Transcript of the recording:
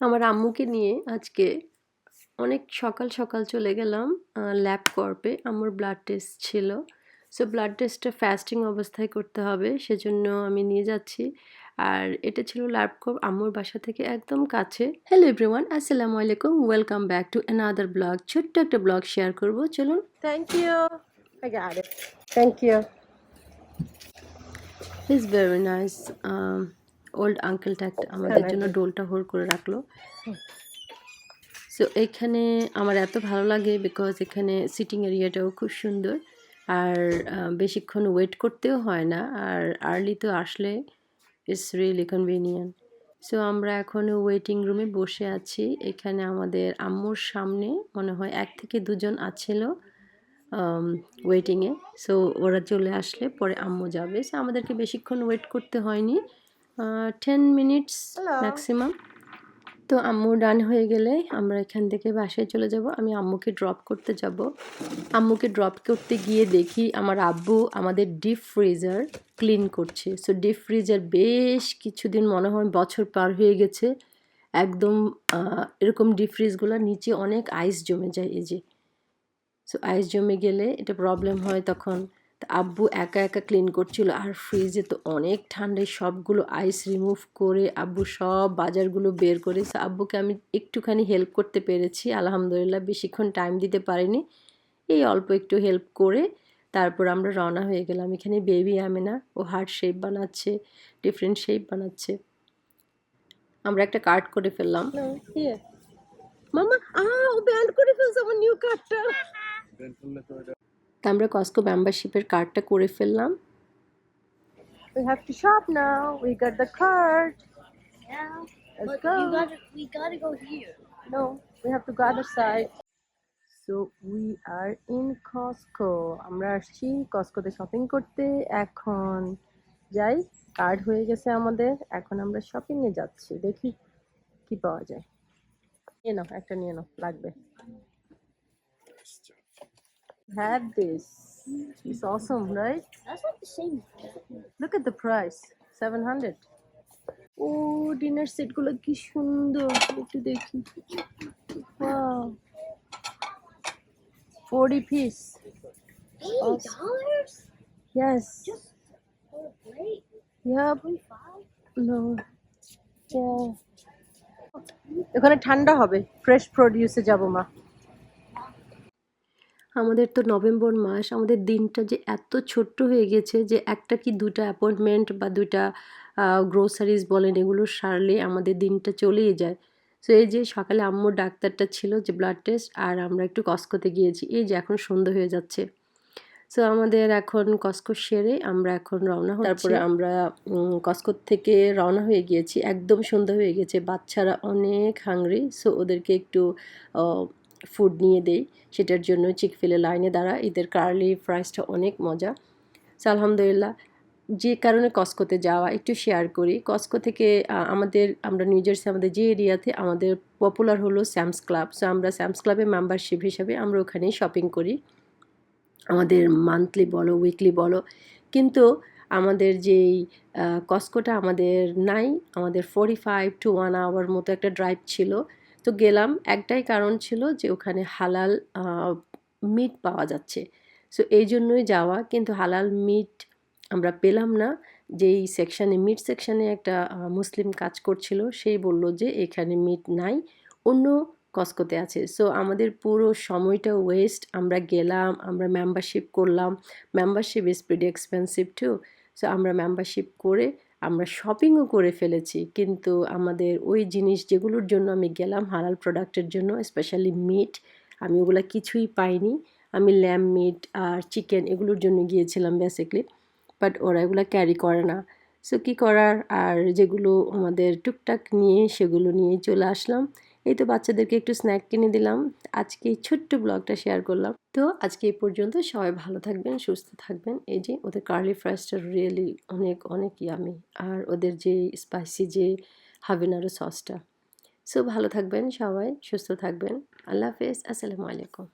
আমার আম্মুকে নিয়ে আজকে অনেক সকাল সকাল চলে গেলাম ল্যাব কর্পে আম্মুর ব্লাড টেস্ট ছিল। সো ব্লাড টেস্টটা ফাস্টিং অবস্থায় করতে হবে সেজন্য আমি নিয়ে যাচ্ছি। আর এটা ছিল ল্যাব কর্প আম্মুর বাসা থেকে একদম কাছে। হ্যালো এভরিওয়ান আসসালামু আলাইকুম। Welcome back to another blog ছোট্ট একটা ব্লগ শেয়ার করব। চলুন। Thank you. Thank you. Is very nice old আঙ্কেলটা একটা আমাদের জন্য ডোলটা হোল করে রাখল। সো এখানে আমার এত ভালো লাগে বিকজ এখানে সিটিং এরিয়াটাও খুব সুন্দর। আর বেশিক্ষণ ওয়েট করতেও হয় না। আর আর্লি তো আসলে ইটস রিয়েলি কনভিনিয়েন্ট সো আমরা এখন ওয়েটিং রুমে বসে আছি। এখানে আমাদের আম্মুর সামনে মনে হয় এক থেকে দুজন আছিল ওয়েটিংয়ে সো ওরা চলে আসলে পরে আম্মু যাবে। সো আমাদেরকে বেশিক্ষণ ওয়েট করতে হয়নি। টেন মিনিটস ম্যাক্সিমাম তো আম্মু ডান হয়ে গেলে আমরা এখান থেকে বাসায় চলে যাব। আমি আম্মুকে ড্রপ করতে যাব। আম্মুকে ড্রপ করতে গিয়ে দেখি আমার আব্বু আমাদের ডিপ ফ্রিজার ক্লিন করছে। সো ডিপ ফ্রিজার বেশ কিছুদিন মনে হয় বছর পার হয়ে গেছে। একদম এরকম ডিপ ফ্রিজগুলো নিচে অনেক আইস জমে যায় এই যে। সো আইস জমে গেলে এটা প্রবলেম হয় তখন। আব্বু একা একা ক্লিন করছিল আর ফ্রিজে তো অনেক ঠান্ডায় সবগুলো আইস রিমুভ করে আব্বু সব বাজারগুলো বের করে So আব্বুকে আমি একটুখানি হেল্প করতে পেরেছি আলহামদুলিল্লাহ বেশিক্ষণ টাইম দিতে পারিনি। এই অল্প একটু হেল্প করে তারপর আমরা রওনা হয়ে গেলাম। এখানে বেবি আমেনা ও হার্ট শেপ বানাচ্ছে ডিফারেন্ট শেপ বানাচ্ছে। আমরা একটা কার্ড করে ফেললাম। মামা ah, ও ব্যান্ড করে ফেলছে আমার নিউ কার্ডটা তা আমরা কস্কো মেম্বারশিপের কার্ডটা করে ফেললাম We have to shop now. We got the card. Yeah, Let's but go. you gotta we gotta go here. No, we have to go other side. So we are in Costco. আমরা আসছি কস্কোতে shopping করতে এখন যাই card হয়ে গেছে আমাদের এখন আমরা শপিং এ যাচ্ছি দেখি কি পাওয়া যায় নিয়ে নাও একটা নিয়ে নাও লাগবে Have this. It's awesome, right? That's not the same. Look at the price. 700. O dinner সেটগুলো কি সুন্দর একটু দেখি Wow. 40 piece. Eighty dollars? Yes. Just for a plate? Yep. Twenty-five? No. Yeah. ওখানে ঠান্ডা হবে ফ্রেশ প্রোডিউসে যাব মা আমাদের তো নভেম্বর মাস, আমাদের দিনটা যে এত ছোট্ট হয়ে গেছে যে একটা কি দুটা অ্যাপয়েন্টমেন্ট বা দুইটা গ্রোসারিজ বলেন এগুলো সারলে আমাদের দিনটা চলেই যায়। সো এই যে সকালে আম্মুর ডাক্তারটা ছিল যে ব্লাড টেস্ট আর আমরা একটু কস্কোতে গিয়েছি। এই যে এখন সন্ধ্যা হয়ে যাচ্ছে। সো আমাদের এখন কস্কো সেরে আমরা এখন রওনা তারপরে আমরা কস্কো থেকে রওনা হয়ে গিয়েছি। একদম সন্ধ্যা হয়ে গেছে। বাচ্চারা অনেক হাংরি সো ওদেরকে একটু ফুড নিয়ে দেই, সেটার জন্য চিক ফেলে লাইনে দাঁড়া এদের কার্লি ফ্রাইসটা অনেক মজা। সো আলহামদুলিল্লাহ, যে কারণে কস্কোতে যাওয়া, একটু শেয়ার করি। কস্কো থেকে আমাদের, আমরা নিউ জার্সি আমাদের যে এরিয়াতে, আমাদের পপুলার হলো স্যামস ক্লাব সো আমরা স্যামস ক্লাবের মেম্বারশিপ হিসাবে আমরা ওখানেই শপিং করি। আমাদের মান্থলি বলো উইকলি বলো। কিন্তু আমাদের যেই কস্কোটা আমাদের নাই। আমাদের forty five to one hour মতো একটা ড্রাইভ ছিল। তো গেলাম, একটাই কারণ ছিল যে ওখানে হালাল মিট পাওয়া যাচ্ছে। সো এই জন্যই যাওয়া, কিন্তু হালাল মিট আমরা পেলাম না। যেই সেকশানে মিট সেকশানে একটা মুসলিম কাজ করছিল, সেই বলল যে এখানে মিট নাই, অন্য কস্কোতে আছে। সো আমাদের পুরো সময়টা ওয়েস্ট আমরা গেলাম, আমরা মেম্বারশিপ করলাম। Membership is pretty expensive too so আমরা মেম্বারশিপ করে আমরা শপিংও করে ফেলেছি। কিন্তু আমাদের ওই জিনিস যেগুলোর জন্য আমি গেলাম, হালাল প্রোডাক্টের জন্য স্পেশালি মিট আমি ওগুলো কিছুই পাইনি। আমি ল্যাম মিট আর চিকেন এগুলোর জন্য গিয়েছিলাম বেসিকলি বাট ওরা এগুলো ক্যারি করে না। সো কী করার? আর যেগুলো আমাদের টুকটাক নিয়ে সেগুলো নিয়ে চলে আসলাম। এই তো বাচ্চাদেরকে একটু স্ন্যাক কিনে দিলাম। আজকে এই ছোট্ট ব্লগটা শেয়ার করলাম। তো আজকে এই পর্যন্ত সবাই ভালো থাকবেন, সুস্থ থাকবেন। এই যে ওদের কার্লি ফ্রাইসটা রিয়েলি অনেক অনেক ইয়ামি আর ওদের যে স্পাইসি যে হাবিনারো সসটা সো ভালো থাকবেন সবাই, সুস্থ থাকবেন। আল্লাহ হাফেজ, আসসালামু আলাইকুম।